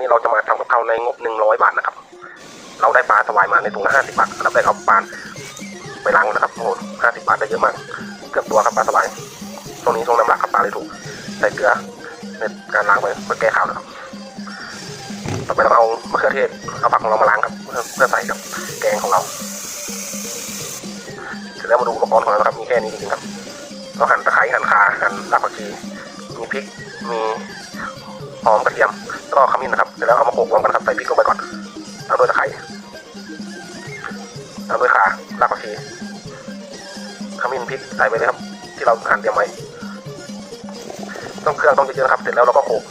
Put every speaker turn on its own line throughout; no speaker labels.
นี้เราจะมาทำกับข้าวในงบหนึ่งร้อยบาทนะครับ เราได้ปลาสวายมาในถุงละห้าสิบบาทเราได้เอาปลาไปล้างนะครับโอ้ห้าสิบบาทได้เยอะมากเกือบตัวครับปลาสวายช่วงนี้ช่วงน้ำหนักครับปลาเลยถูกใส่เกลือในการล้างไปเพื่อแก้ขาวนะครับต่อไปเราเอามะเขือเทศเอาผักของเรามาล้างครับเพื่อใส่กับแกงของเราเสร็จแล้วมาดูอุปกรณ์ของเรานะครับมีแค่นี้จริงๆครับเราหั่นตะไคร้หั่นข่าหั่นรากผักชีมีพริกมีหอมกระเทียม ก็ขมิ้นนะครับ เสร็จแล้วเอามาโขลกรวมกันครับใส่พริกลงไปก่อนตามด้วยตะไคร้ตามด้วยข่ารากผักชีขมิ้นพริกใส่ไปเลยครับ ที่เราหั่นเตรียมไว้ต้องเครื่องต้องเยอะๆนะครับ เสร็จแล้วเราก็โขลก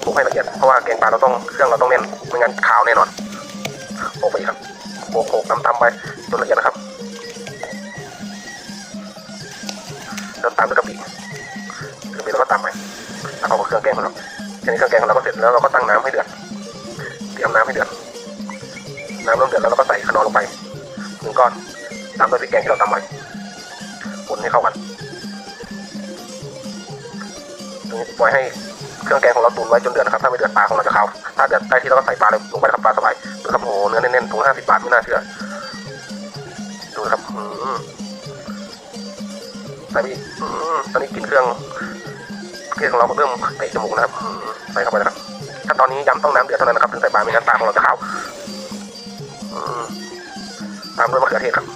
โขลกให้ละเอียด เพราะว่าแกงปลาเราต้องเครื่องเราต้องแน่น ไม่งั้นขาวแน่นอนโขลกไปครับโขลกโขลกตำๆไปจนละเอียดนะครับแล้วตามด้วยกะปิกะปิเราก็ตามไปแล้วเอากับเครื่องแกงของเรา ทีนี้เครื่องแกงของเราก็เสร็จแล้วเราก็ตั้งน้ำให้เดือดเตรียมน้ำให้เดือด น้ำเริ่มเดือดแล้วเราก็ใส่ขนอลงไปหนึ่งก้อนตามด้วยพริกแกงที่เราตำไว้คนให้เข้ากันตรงนี้ปล่อยให้เครื่องแกงของเราตุนไว้จนเดือดนะครับ ถ้าไม่เดือดปลาของเราจะขาวถ้าเดือดได้ที่เราก็ใส่ปลาเลยลงไปนะครับปลาสบายดูครับโอ้โหเนื้อแน่นๆถุงห้าสิบบาทไม่น่าเชื่อดูนะครับอืมใส่ไปอีกอืมตอนนี้กินเครื่อง เครื่องของเราเริ่มเตะจมูกนะครับใส่เข้าไปนะครับ ถ้าตอนนี้ยำต้องน้ำเดือดเท่านั้นนะครับถึงใส่ปลาไม่งั้นปลาของเราจะขาวตามด้วยมะเขือเทศครับ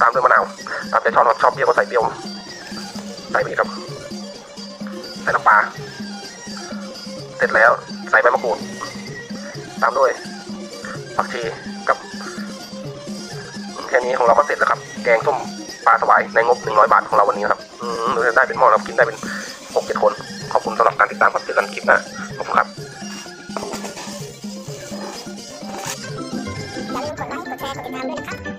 ตามด้วยมะนาวตามใจชอบชอบเปรี้ยวก็ใส่เปรี้ยวใส่ไปอีกครับใส่น้ำปลาเสร็จแล้วใส่ใบมะกรูด ตามด้วยผักชีกับแค่นี้ของเราก็เสร็จแล้วครับ แกงส้ม ปลาสวายในงบ 100 บาทของเราวันนี้ครับอืมเราจะได้เป็นหม้อเรากินได้เป็น6 7คน ขอบคุณสำหรับการติดตามครับเจอกันคลิปหน้าขอบคุณครับ
อย่าลืมกดไลค์กดแชร์กดติดตามด้วยนะครับ